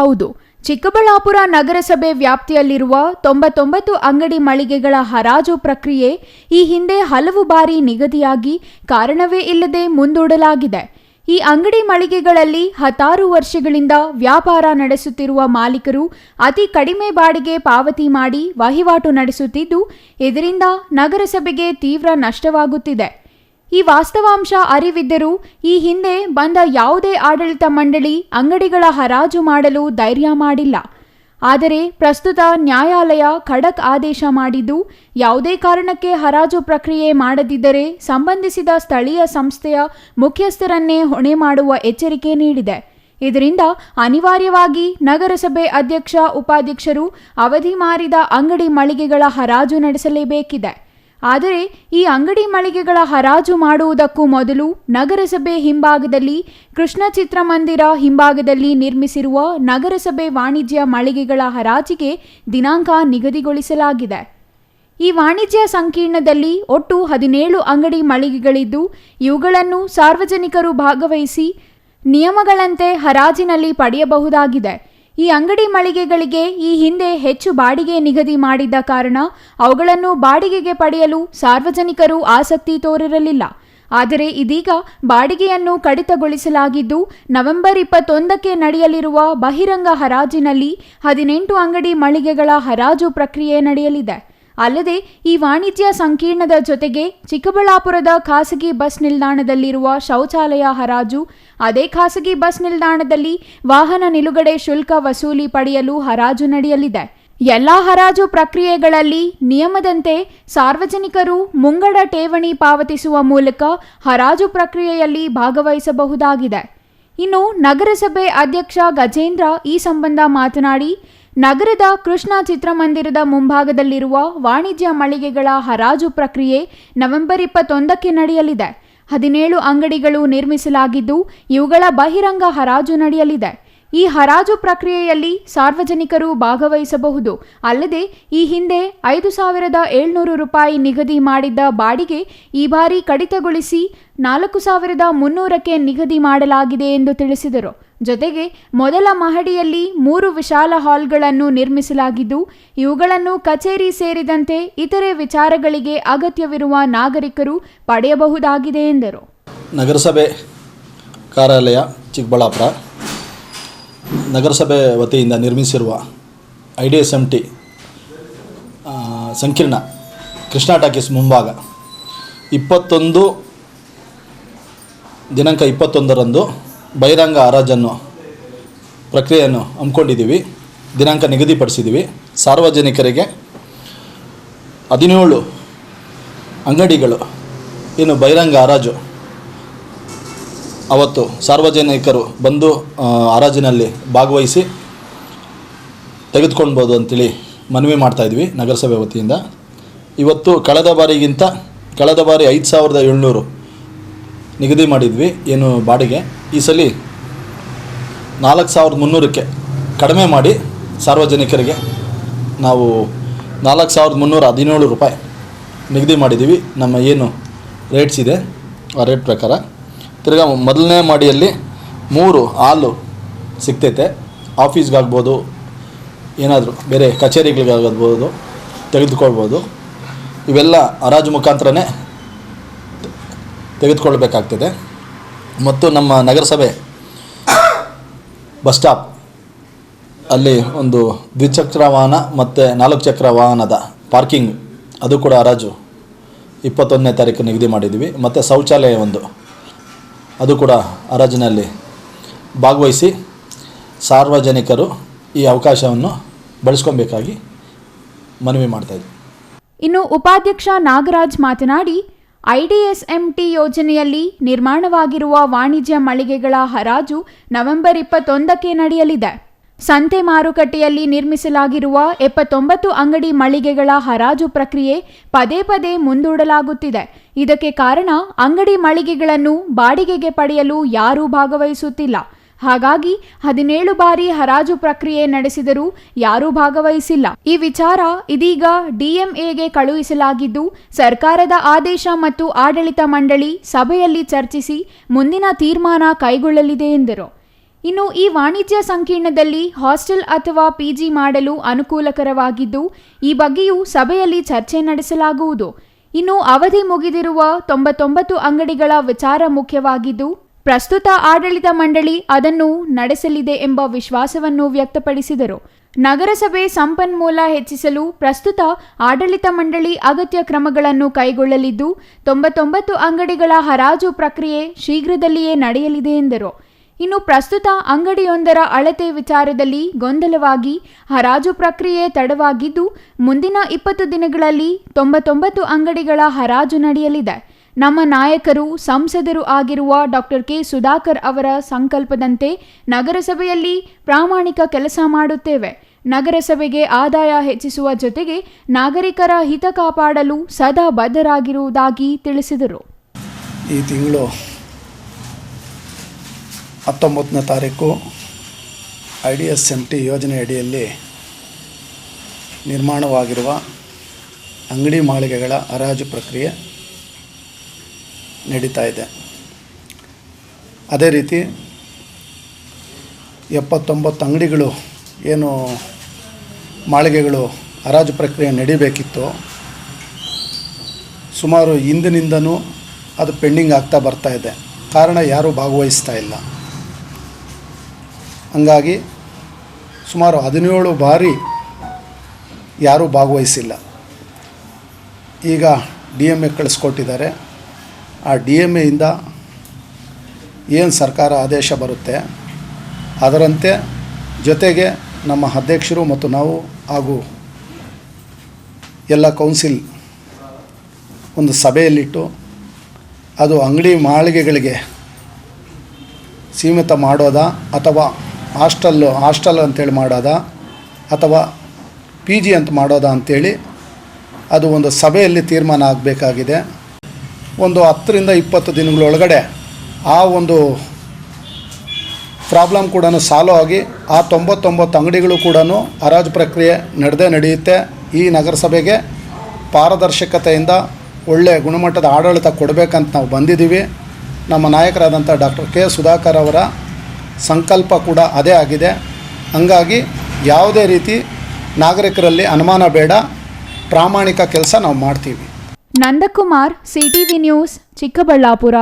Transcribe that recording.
ಹೌದು. ಚಿಕ್ಕಬಳ್ಳಾಪುರ ನಗರಸಭೆ ವ್ಯಾಪ್ತಿಯಲ್ಲಿರುವ ತೊಂಬತ್ತೊಂಬತ್ತು ಅಂಗಡಿ ಮಳಿಗೆಗಳ ಹರಾಜು ಪ್ರಕ್ರಿಯೆ ಈ ಹಿಂದೆ ಹಲವು ಬಾರಿ ನಿಗದಿಯಾಗಿ ಕಾರಣವೇ ಇಲ್ಲದೆ ಮುಂದೂಡಲಾಗಿದೆ. ಈ ಅಂಗಡಿ ಮಳಿಗೆಗಳಲ್ಲಿ ಹತ್ತಾರು ವರ್ಷಗಳಿಂದ ವ್ಯಾಪಾರ ನಡೆಸುತ್ತಿರುವ ಮಾಲೀಕರು ಅತಿ ಕಡಿಮೆ ಬಾಡಿಗೆ ಪಾವತಿ ಮಾಡಿ ವಹಿವಾಟು ನಡೆಸುತ್ತಿದ್ದು, ಇದರಿಂದ ನಗರಸಭೆಗೆ ತೀವ್ರ ನಷ್ಟವಾಗುತ್ತಿದೆ. ಈ ವಾಸ್ತವಾಂಶ ಅರಿವಿದ್ದರೂ ಈ ಹಿಂದೆ ಬಂದ ಯಾವುದೇ ಆಡಳಿತ ಮಂಡಳಿ ಅಂಗಡಿಗಳ ಹರಾಜು ಮಾಡಲು ಧೈರ್ಯ ಮಾಡಿಲ್ಲ. ಆದರೆ ಪ್ರಸ್ತುತ ನ್ಯಾಯಾಲಯ ಖಡಕ್ ಆದೇಶ ಮಾಡಿದ್ದು, ಯಾವುದೇ ಕಾರಣಕ್ಕೆ ಹರಾಜು ಪ್ರಕ್ರಿಯೆ ಮಾಡದಿದ್ದರೆ ಸಂಬಂಧಿಸಿದ ಸ್ಥಳೀಯ ಸಂಸ್ಥೆಯ ಮುಖ್ಯಸ್ಥರನ್ನೇ ಹೊಣೆ ಮಾಡುವ ಎಚ್ಚರಿಕೆ ನೀಡಿದೆ. ಇದರಿಂದ ಅನಿವಾರ್ಯವಾಗಿ ನಗರಸಭೆ ಅಧ್ಯಕ್ಷ, ಉಪಾಧ್ಯಕ್ಷರು ಅವಧಿ ಮಾರಿದ ಅಂಗಡಿ ಮಳಿಗೆಗಳ ಹರಾಜು ನಡೆಸಲೇಬೇಕಿದೆ. ಆದರೆ ಈ ಅಂಗಡಿ ಮಳಿಗೆಗಳ ಹರಾಜು ಮಾಡುವುದಕ್ಕೂ ಮೊದಲು ನಗರಸಭೆ ಹಿಂಭಾಗದಲ್ಲಿ ಕೃಷ್ಣ ಚಿತ್ರಮಂದಿರ ಹಿಂಭಾಗದಲ್ಲಿ ನಿರ್ಮಿಸಿರುವ ನಗರಸಭೆ ವಾಣಿಜ್ಯ ಮಳಿಗೆಗಳ ಹರಾಜಿಗೆ ದಿನಾಂಕ ನಿಗದಿಗೊಳಿಸಲಾಗಿದೆ. ಈ ವಾಣಿಜ್ಯ ಸಂಕೀರ್ಣದಲ್ಲಿ ಒಟ್ಟು ಹದಿನೇಳು ಅಂಗಡಿ ಮಳಿಗೆಗಳಿದ್ದು, ಇವುಗಳನ್ನು ಸಾರ್ವಜನಿಕರು ಭಾಗವಹಿಸಿ ನಿಯಮಗಳಂತೆ ಹರಾಜಿನಲ್ಲಿ ಪಡೆಯಬಹುದಾಗಿದೆ. ಈ ಅಂಗಡಿ ಮಳಿಗೆಗಳಿಗೆ ಈ ಹಿಂದೆ ಹೆಚ್ಚು ಬಾಡಿಗೆ ನಿಗದಿ ಮಾಡಿದ್ದ ಕಾರಣ ಅವುಗಳನ್ನು ಬಾಡಿಗೆಗೆ ಪಡೆಯಲು ಸಾರ್ವಜನಿಕರು ಆಸಕ್ತಿ ತೋರಿರಲಿಲ್ಲ. ಆದರೆ ಇದೀಗ ಬಾಡಿಗೆಯನ್ನು ಕಡಿತಗೊಳಿಸಲಾಗಿದ್ದು, ನವೆಂಬರ್ ಇಪ್ಪತ್ತೊಂದಕ್ಕೆ ನಡೆಯಲಿರುವ ಬಹಿರಂಗ ಹರಾಜಿನಲ್ಲಿ ಹದಿನೆಂಟು ಅಂಗಡಿ ಮಳಿಗೆಗಳ ಹರಾಜು ಪ್ರಕ್ರಿಯೆ ನಡೆಯಲಿದೆ. ಅಲ್ಲದೆ ಈ ವಾಣಿಜ್ಯ ಸಂಕೀರ್ಣದ ಜೊತೆಗೆ ಚಿಕ್ಕಬಳ್ಳಾಪುರದ ಖಾಸಗಿ ಬಸ್ ನಿಲ್ದಾಣದಲ್ಲಿರುವ ಶೌಚಾಲಯ ಹರಾಜು, ಅದೇ ಖಾಸಗಿ ಬಸ್ ನಿಲ್ದಾಣದಲ್ಲಿ ವಾಹನ ನಿಲುಗಡೆ ಶುಲ್ಕ ವಸೂಲಿ ಪಡೆಯಲು ಹರಾಜು ನಡೆಯಲಿದೆ. ಎಲ್ಲಾ ಹರಾಜು ಪ್ರಕ್ರಿಯೆಗಳಲ್ಲಿ ನಿಯಮದಂತೆ ಸಾರ್ವಜನಿಕರು ಮುಂಗಡ ಠೇವಣಿ ಪಾವತಿಸುವ ಮೂಲಕ ಹರಾಜು ಪ್ರಕ್ರಿಯೆಯಲ್ಲಿ ಭಾಗವಹಿಸಬಹುದಾಗಿದೆ. ಇನ್ನು ನಗರಸಭೆ ಅಧ್ಯಕ್ಷ ಗಜೇಂದ್ರ ಈ ಸಂಬಂಧ ಮಾತನಾಡಿ ನಗರದ ಕೃಷ್ಣ ಚಿತ್ರಮಂದಿರದ ಮುಂಭಾಗದಲ್ಲಿರುವ ವಾಣಿಜ್ಯ ಮಳಿಗೆಗಳ ಹರಾಜು ಪ್ರಕ್ರಿಯೆ ನವೆಂಬರ್ ಇಪ್ಪತ್ತೊಂದಕ್ಕೆ ನಡೆಯಲಿದೆ. ಹದಿನೇಳು ಅಂಗಡಿಗಳು ನಿರ್ಮಿಸಲಾಗಿದ್ದು, ಇವುಗಳ ಬಹಿರಂಗ ಹರಾಜು ನಡೆಯಲಿದೆ. ಈ ಹರಾಜು ಪ್ರಕ್ರಿಯೆಯಲ್ಲಿ ಸಾರ್ವಜನಿಕರು ಭಾಗವಹಿಸಬಹುದು. ಅಲ್ಲದೆ, ಈ ಹಿಂದೆ ಐದು ಸಾವಿರದ ಏಳ್ನೂರು ರೂಪಾಯಿ ನಿಗದಿ ಮಾಡಿದ್ದ ಬಾಡಿಗೆ ಈ ಬಾರಿ ಕಡಿತಗೊಳಿಸಿ ನಾಲ್ಕು ಸಾವಿರದ ಮುನ್ನೂರಕ್ಕೆ ನಿಗದಿ ಮಾಡಲಾಗಿದೆ ಎಂದು ತಿಳಿಸಿದರು. ಜೊತೆಗೆ ಮೊದಲ ಮಹಡಿಯಲ್ಲಿ ಮೂರು ವಿಶಾಲ ಹಾಲ್ಗಳನ್ನು ನಿರ್ಮಿಸಲಾಗಿದ್ದು, ಇವುಗಳನ್ನು ಕಚೇರಿ ಸೇರಿದಂತೆ ಇತರೆ ವಿಚಾರಗಳಿಗೆ ಅಗತ್ಯವಿರುವ ನಾಗರಿಕರು ಪಡೆಯಬಹುದಾಗಿದೆ ಎಂದರು. ನಗರಸಭೆ ಕಾರ್ಯಾಲಯ ಚಿಕ್ಕಬಳ್ಳಾಪುರ. ನಗರಸಭೆ ವತಿಯಿಂದ ನಿರ್ಮಿಸಿರುವ I D S M T ಸಂಕೀರ್ಣ ಕೃಷ್ಣಾ ಟಾಕೀಸ್ ಮುಂಭಾಗ ಇಪ್ಪತ್ತೊಂದು, ದಿನಾಂಕ ಇಪ್ಪತ್ತೊಂದರಂದು ಬಹಿರಂಗ ಹರಾಜನ್ನು ಪ್ರಕ್ರಿಯೆಯನ್ನು ಹಮ್ಮಿಕೊಂಡಿದ್ದೀವಿ, ದಿನಾಂಕ ನಿಗದಿಪಡಿಸಿದ್ದೀವಿ. ಸಾರ್ವಜನಿಕರಿಗೆ ಹದಿನೇಳು ಅಂಗಡಿಗಳು ಏನು ಬಹಿರಂಗ ಹರಾಜು. ಅವತ್ತು ಸಾರ್ವಜನಿಕರು ಬಂದು ಹರಾಜಿನಲ್ಲಿ ಭಾಗವಹಿಸಿ ತೆಗೆದುಕೊಳ್ಬೋದು ಅಂತೇಳಿ ಮನವಿ ಮಾಡ್ತಾಯಿದ್ವಿ ನಗರಸಭೆ ವತಿಯಿಂದ. ಇವತ್ತು ಕಳೆದ ಬಾರಿಗಿಂತ, ಕಳೆದ ಬಾರಿ ಐದು ಸಾವಿರದ ಏಳ್ನೂರು ನಿಗದಿ ಮಾಡಿದ್ವಿ ಏನು ಬಾಡಿಗೆ. ಈ ಸಲ ನಾಲ್ಕು ಸಾವಿರದ ಮುನ್ನೂರಕ್ಕೆ ಕಡಿಮೆ ಮಾಡಿ ಸಾರ್ವಜನಿಕರಿಗೆ ನಾವು ನಾಲ್ಕು ಸಾವಿರದ ಮುನ್ನೂರ ಹದಿನೇಳು ರೂಪಾಯಿ ನಿಗದಿ ಮಾಡಿದ್ದೀವಿ. ನಮ್ಮ ಏನು ರೇಟ್ಸ್ ಇದೆ, ಆ ರೇಟ್ ಪ್ರಕಾರ. ತಿರ್ಗಾ ಮೊದಲನೇ ಮಾಡಿಯಲ್ಲಿ ಮೂರು ಹಾಲು ಸಿಗ್ತೈತೆ. ಆಫೀಸ್ಗಾಗ್ಬೋದು, ಏನಾದರೂ ಬೇರೆ ಕಚೇರಿಗಳಿಗಾಗ್ಬೋದು, ತೆಗೆದುಕೊಳ್ಬೋದು. ಇವೆಲ್ಲ ಹರಾಜು ಮುಖಾಂತರನೇ ತೆಗೆದುಕೊಳ್ಬೇಕಾಗ್ತದೆ ಮತ್ತು ನಮ್ಮ ನಗರಸಭೆ ಬಸ್ ಸ್ಟಾಪ್ ಅಲ್ಲಿ ಒಂದು ದ್ವಿಚಕ್ರ ವಾಹನ ಮತ್ತು ನಾಲ್ಕು ಚಕ್ರ ವಾಹನದ ಪಾರ್ಕಿಂಗ್, ಅದು ಕೂಡ ಹರಾಜು. ಇಪ್ಪತ್ತೊಂದನೇ ತಾರೀಕು ನಿಗದಿ ಮಾಡಿದ್ದೀವಿ. ಮತ್ತು ಶೌಚಾಲಯ ಒಂದು, ಅದು ಕೂಡ ಹರಾಜಿನಲ್ಲಿ ಭಾಗವಹಿಸಿ ಸಾರ್ವಜನಿಕರು ಈ ಅವಕಾಶವನ್ನು ಬಳಸ್ಕೊಬೇಕಾಗಿ ಮನವಿ ಮಾಡ್ತಾಯಿದ್ವಿ ಇನ್ನು ಉಪಾಧ್ಯಕ್ಷ ನಾಗರಾಜ್ ಮಾತನಾಡಿ ಐಡಿಎಸ್ಎಂಟಿ ಯೋಜನೆಯಲ್ಲಿ ನಿರ್ಮಾಣವಾಗಿರುವ ವಾಣಿಜ್ಯ ಮಳಿಗೆಗಳ ಹರಾಜು ನವೆಂಬರ್ ಇಪ್ಪತ್ತೊಂದಕ್ಕೆ ನಡೆಯಲಿದೆ. ಸಂತೆ ಮಾರುಕಟ್ಟೆಯಲ್ಲಿ ನಿರ್ಮಿಸಲಾಗಿರುವ ಎಪ್ಪತ್ತೊಂಬತ್ತು ಅಂಗಡಿ ಮಳಿಗೆಗಳ ಹರಾಜು ಪ್ರಕ್ರಿಯೆ ಪದೇ ಪದೇ ಮುಂದೂಡಲಾಗುತ್ತಿದೆ. ಇದಕ್ಕೆ ಕಾರಣ ಅಂಗಡಿ ಮಳಿಗೆಗಳನ್ನು ಬಾಡಿಗೆಗೆ ಪಡೆಯಲು ಯಾರೂ ಭಾಗವಹಿಸುತ್ತಿಲ್ಲ. ಹಾಗಾಗಿ ಹದಿನೇಳು ಬಾರಿ ಹರಾಜು ಪ್ರಕ್ರಿಯೆ ನಡೆಸಿದರೂ ಯಾರೂ ಭಾಗವಹಿಸಿಲ್ಲ. ಈ ವಿಚಾರ ಇದೀಗ ಡಿಎಂಎಗೆ ಕಳುಹಿಸಲಾಗಿದ್ದು, ಸರ್ಕಾರದ ಆದೇಶ ಮತ್ತು ಆಡಳಿತ ಮಂಡಳಿ ಸಭೆಯಲ್ಲಿ ಚರ್ಚಿಸಿ ಮುಂದಿನ ತೀರ್ಮಾನ ಕೈಗೊಳ್ಳಲಿದೆ ಎಂದರು. ಇನ್ನು ಈ ವಾಣಿಜ್ಯ ಸಂಕೀರ್ಣದಲ್ಲಿ ಹಾಸ್ಟೆಲ್ ಅಥವಾ ಪಿಜಿ ಮಾಡಲು ಅನುಕೂಲಕರವಾಗಿದ್ದು, ಈ ಬಗ್ಗೆಯೂ ಸಭೆಯಲ್ಲಿ ಚರ್ಚೆ ನಡೆಸಲಾಗುವುದು. ಇನ್ನು ಅವಧಿ ಮುಗಿದಿರುವ ತೊಂಬತ್ತೊಂಬತ್ತು ಅಂಗಡಿಗಳ ವಿಚಾರ ಮುಖ್ಯವಾಗಿದ್ದು ಪ್ರಸ್ತುತ ಆಡಳಿತ ಮಂಡಳಿ ಅದನ್ನು ನಡೆಸಲಿದೆ ಎಂಬ ವಿಶ್ವಾಸವನ್ನು ವ್ಯಕ್ತಪಡಿಸಿದರು. ನಗರಸಭೆ ಸಂಪನ್ಮೂಲ ಹೆಚ್ಚಿಸಲು ಪ್ರಸ್ತುತ ಆಡಳಿತ ಮಂಡಳಿ ಅಗತ್ಯ ಕ್ರಮಗಳನ್ನು ಕೈಗೊಳ್ಳಲಿದ್ದು, ತೊಂಬತ್ತೊಂಬತ್ತು ಅಂಗಡಿಗಳ ಹರಾಜು ಪ್ರಕ್ರಿಯೆ ಶೀಘ್ರದಲ್ಲಿಯೇ ನಡೆಯಲಿದೆ ಎಂದರು. ಇನ್ನು ಪ್ರಸ್ತುತ ಅಂಗಡಿಯೊಂದರ ಅಳತೆ ವಿಚಾರದಲ್ಲಿ ಗೊಂದಲವಾಗಿ ಹರಾಜು ಪ್ರಕ್ರಿಯೆ ತಡವಾಗಿದ್ದು, ಮುಂದಿನ ಇಪ್ಪತ್ತು ದಿನಗಳಲ್ಲಿ ತೊಂಬತ್ತೊಂಬತ್ತು ಅಂಗಡಿಗಳ ಹರಾಜು ನಡೆಯಲಿದೆ. ನಮ್ಮ ನಾಯಕರು, ಸಂಸದರು ಆಗಿರುವ ಡಾಕ್ಟರ್ ಕೆ. ಸುಧಾಕರ್ ಅವರ ಸಂಕಲ್ಪದಂತೆ ನಗರಸಭೆಯಲ್ಲಿ ಪ್ರಾಮಾಣಿಕ ಕೆಲಸ ಮಾಡುತ್ತೇವೆ. ನಗರಸಭೆಗೆ ಆದಾಯ ಹೆಚ್ಚಿಸುವ ಜೊತೆಗೆ ನಾಗರಿಕರ ಹಿತ ಕಾಪಾಡಲು ಸದಾ ಬದ್ಧರಾಗಿರುವುದಾಗಿ ತಿಳಿಸಿದರು. ಈ ತಿಂಗಳು ಹತ್ತೊಂಬತ್ತನೇ ತಾರೀಕು I D S M T ಯೋಜನೆ ಅಡಿಯಲ್ಲಿ ನಿರ್ಮಾಣವಾಗಿರುವ ಅಂಗಡಿ ಮಾಳಿಗೆಗಳ ಹರಾಜು ಪ್ರಕ್ರಿಯೆ. ನಡೀತಾ ಇದೆ. ಅದೇ ರೀತಿ ಎಪ್ಪತ್ತೊಂಬತ್ತು ಅಂಗಡಿಗಳು ಏನು ಮಾಳಿಗೆಗಳು ಹರಾಜು ಪ್ರಕ್ರಿಯೆ ನಡಿಬೇಕಿತ್ತು, ಸುಮಾರು ಹಿಂದಿನಿಂದನೂ ಅದು ಪೆಂಡಿಂಗ್ ಆಗ್ತಾ ಬರ್ತಾ ಇದೆ. ಕಾರಣ ಯಾರೂ ಭಾಗವಹಿಸ್ತಾ ಇಲ್ಲ. ಹಂಗಾಗಿ ಸುಮಾರು ಹದಿನೇಳು ಬಾರಿ ಯಾರೂ ಭಾಗವಹಿಸಿಲ್ಲ. ಈಗ ಡಿ ಎಂ ಎ ಕಳಿಸ್ಕೊಟ್ಟಿದ್ದಾರೆ. ಆ ಡಿ ಎಂ ಎಯಿಂದ ಏನು ಸರ್ಕಾರ ಆದೇಶ ಬರುತ್ತೆ, ಅದರಂತೆ ಜೊತೆಗೆ ನಮ್ಮ ಅಧ್ಯಕ್ಷರು ಮತ್ತು ನಾವು ಹಾಗೂ ಎಲ್ಲ ಕೌನ್ಸಿಲ್ ಒಂದು ಸಭೆಯಲ್ಲಿಟ್ಟು ಅದು ಅಂಗಡಿ ಮಾಳಿಗೆಗಳಿಗೆ ಸೀಮಿತ ಮಾಡೋದಾ ಅಥವಾ ಹಾಸ್ಟಲ್ಲು ಹಾಸ್ಟೆಲ್ ಅಂತೇಳಿ ಮಾಡೋದಾ ಅಥವಾ ಪಿ ಜಿ ಅಂತ ಮಾಡೋದಾ ಅಂಥೇಳಿ ಅದು ಒಂದು ಸಭೆಯಲ್ಲಿ ತೀರ್ಮಾನ ಆಗಬೇಕಾಗಿದೆ. ಒಂದು ಹತ್ತರಿಂದ ಇಪ್ಪತ್ತು ದಿನಗಳೊಳಗಡೆ ಆ ಒಂದು ಪ್ರಾಬ್ಲಮ್ ಕೂಡ ಸಾಲ್ವ್ ಆಗಿ ಆ ತೊಂಬತ್ತೊಂಬತ್ತು ಅಂಗಡಿಗಳು ಕೂಡ ಹರಾಜು ಪ್ರಕ್ರಿಯೆ ನಡೆದೇ ನಡೆಯುತ್ತೆ. ಈ ನಗರಸಭೆಗೆ ಪಾರದರ್ಶಕತೆಯಿಂದ ಒಳ್ಳೆಯ ಗುಣಮಟ್ಟದ ಆಡಳಿತ ಕೊಡಬೇಕಂತ ನಾವು ಬಂದಿದ್ದೀವಿ. ನಮ್ಮ ನಾಯಕರಾದಂಥ ಡಾಕ್ಟರ್ ಕೆ ಸುಧಾಕರ್ ಅವರ ಸಂಕಲ್ಪ ಕೂಡ ಅದೇ ಆಗಿದೆ. ಹಂಗಾಗಿ ಯಾವುದೇ ರೀತಿ ನಾಗರಿಕರಲ್ಲಿ ಅನುಮಾನ ಬೇಡ. ಪ್ರಾಮಾಣಿಕ ಕೆಲಸ ನಾವು ಮಾಡ್ತೀವಿ. Nandakumar CTV news Chikkaballapur.